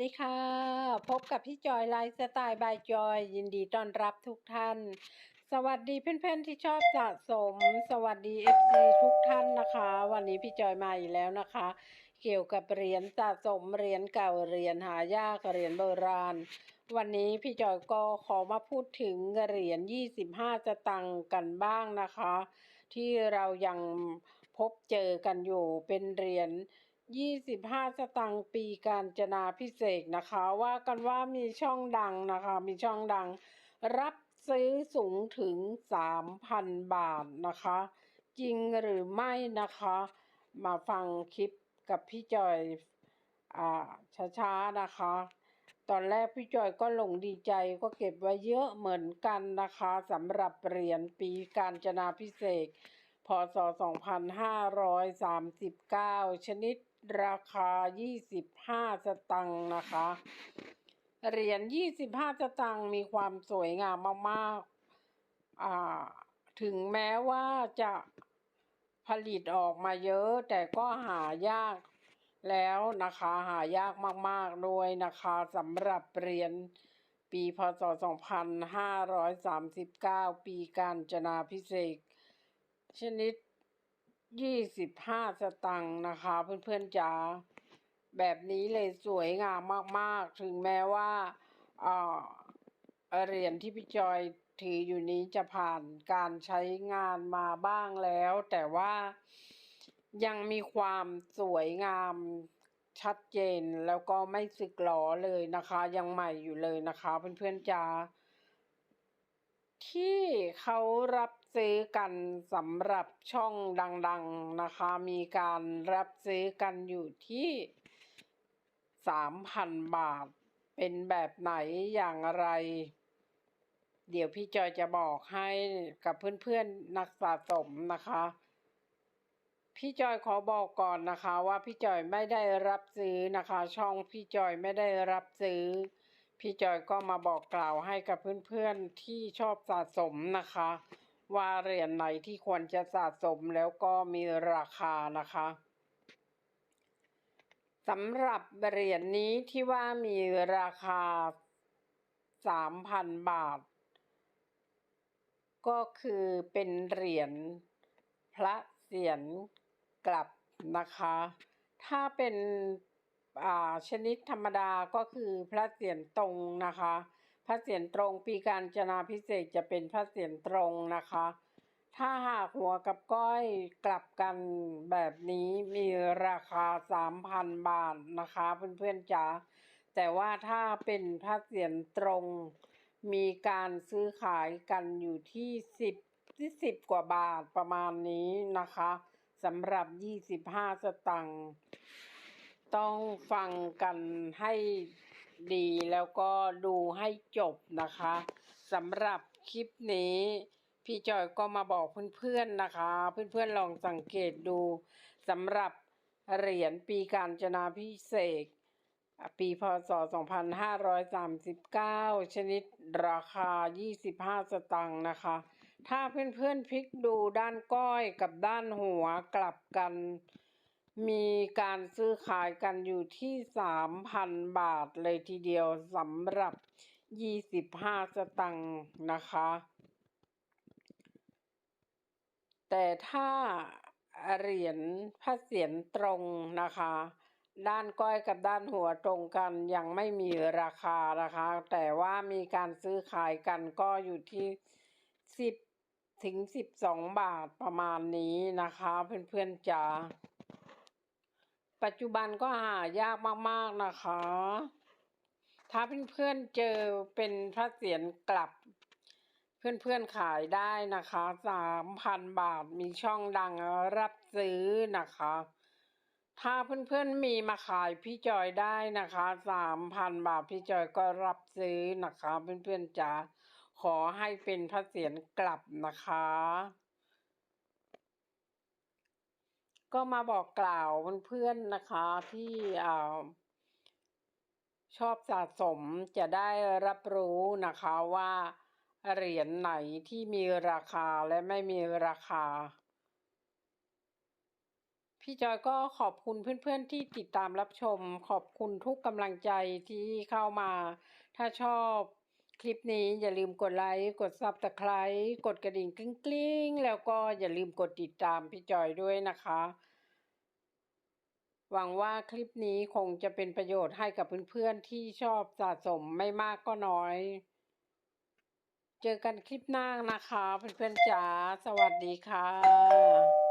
สวัสดีค่ะ พบกับพี่จอยไลฟ์สไตล์บายจอย ยินดีต้อนรับทุกท่าน สวัสดีเพื่อนๆที่ชอบสะสม สวัสดี FC ทุกท่านนะคะ วันนี้พี่จอยมาอีกแล้วนะคะ เกี่ยวกับเหรียญสะสมเหรียญเก่าเหรียญหายากเหรียญโบราณ วันนี้พี่จอยก็ขอมาพูดถึงเหรียญ25สตังค์กันบ้างนะคะ ที่เรายังพบเจอกันอยู่เป็นเหรียญ 25 สตังค์ปีการจนาพิเศษนะคะ ว่ากันว่ามีช่องดังนะคะ มีช่องดัง รับซื้อสูงถึง 3,000 บาทนะคะ จริงหรือไม่นะคะ มาฟังคลิปกับพี่จอยอ่าช้าๆนะคะ ตอนแรกพี่จอยก็หลงดีใจก็เก็บไว้เยอะเหมือนกันนะคะสำหรับเหรียญปีการจนาพิเศษพศ 2539 ชนิด ราคา 25 สตังค์นะคะ เหรียญ 25 สตังค์มีความสวยงามมากๆอ่าถึงแม้ว่าจะผลิตออกมาเยอะ แต่ก็หายากแล้วนะคะหายากมากๆด้วยนะคะสำหรับเหรียญปีพศ 2539 ปีการจนาพิเศษชนิด 25สตังค์นะคะ เพื่อนๆจ๋าแบบนี้เลยสวยงามมากๆ ถึงแม้ว่าอ่าเหรียญที่พี่จอยถืออยู่นี้จะผ่านการใช้งานมาบ้างแล้ว แต่ว่ายังมีความสวยงามชัดเจนแล้วก็ไม่สึกหรอเลยนะคะ ยังใหม่อยู่เลยนะคะ เพื่อนๆจ๋า ที่เขารับซื้อกันสำหรับช่องดัง ๆนะคะ มีการรับซื้อกันอยู่ที่3,000บาท เป็นแบบไหนอย่างไร เดี๋ยวพี่จอยจะบอกให้กับเพื่อนๆนักสะสมนะคะ พี่จอยขอบอกก่อนนะคะว่าพี่จอยไม่ได้รับซื้อนะคะ ช่องพี่จอยไม่ได้รับซื้อ พี่จอยก็มาบอกกล่าวให้กับเพื่อนๆที่ชอบสะสมนะคะ ว่าเหรียญไหนที่ควรจะสะสมแล้วก็มีราคานะคะสำหรับเหรียญนี้ที่ว่ามีราคา 3,000 บาท ก็คือเป็นเหรียญพระเศียรกลับนะคะ ถ้าเป็น ชนิดธรรมดาก็คือพระเศียรตรงนะคะ พระเศียรตรงปีการจนาพิเศษจะเป็นพระเศียรตรงนะคะ ถ้าหากหัวกับก้อยกลับกันแบบนี้มีราคา 3,000 บาทนะคะเพื่อนๆจ๋าแต่ว่าถ้าเป็นพระเศียรตรง มีการซื้อขายกันอยู่ที่สิบที่สิบกว่าบาทประมาณนี้นะคะสำหรับ 25 สตังค์ ต้องฟังกันให้ดีแล้วก็ดูให้จบนะคะสำหรับคลิปนี้ พี่จอยก็มาบอกเพื่อนๆนะคะ เพื่อนๆลองสังเกตดูสำหรับเหรียญปีการจนาพิเศษ ปีพศ 2539 ชนิดราคา 25 สตังค์นะคะ ถ้าเพื่อนๆพลิกดูด้านก้อยกับด้านหัวกลับกัน มีการซื้อขายกันอยู่ที่ 3,000 บาทเลยทีเดียวสำหรับ 25 สตังค์นะคะ แต่ถ้าเหรียญพระเศียรตรงนะคะ ด้านก้อยกับด้านหัวตรงกันยังไม่มีราคานะคะ แต่ว่ามีการซื้อขายกันก็อยู่ที่สิบถึงสิบสองบาทประมาณนี้นะคะ เพื่อนๆจ๋า ปัจจุบันก็หายากมากๆนะคะ ถ้าเพื่อนๆเจอเป็นพระเศียรกลับ เพื่อนๆขายได้นะคะสามพันบาทมีช่องดังรับซื้อนะคะ ถ้าเพื่อนๆมีมาขายพี่จอยได้นะคะสามพันบาทพี่จอยก็รับซื้อนะคะ เพื่อนๆจ๋าขอให้เป็นพระเศียรกลับนะคะ ก็มาบอกกล่าวเพื่อนๆนะคะที่อชอบสะสมจะได้รับรู้นะคะว่าเหรียญไหนที่มีราคาและไม่มีราคา พี่จอยก็ขอบคุณเพื่อนๆที่ติดตามรับชม ขอบคุณทุกกำลังใจที่เข้ามา ถ้าชอบ คลิปนี้อย่าลืมกดไลค์กดซับสไคร b e กดกระดิ่งกริ๊งๆ แล้วก็อย่าลืมกดติดตามพี่จอยด้วยนะคะ หวังว่าคลิปนี้คงจะเป็นประโยชน์ให้กับเพื่อนๆที่ชอบสะสมไม่มากก็น้อย เจอกันคลิปหน้านะคะ เพื่อนๆจ๋าสวัสดีค่ะ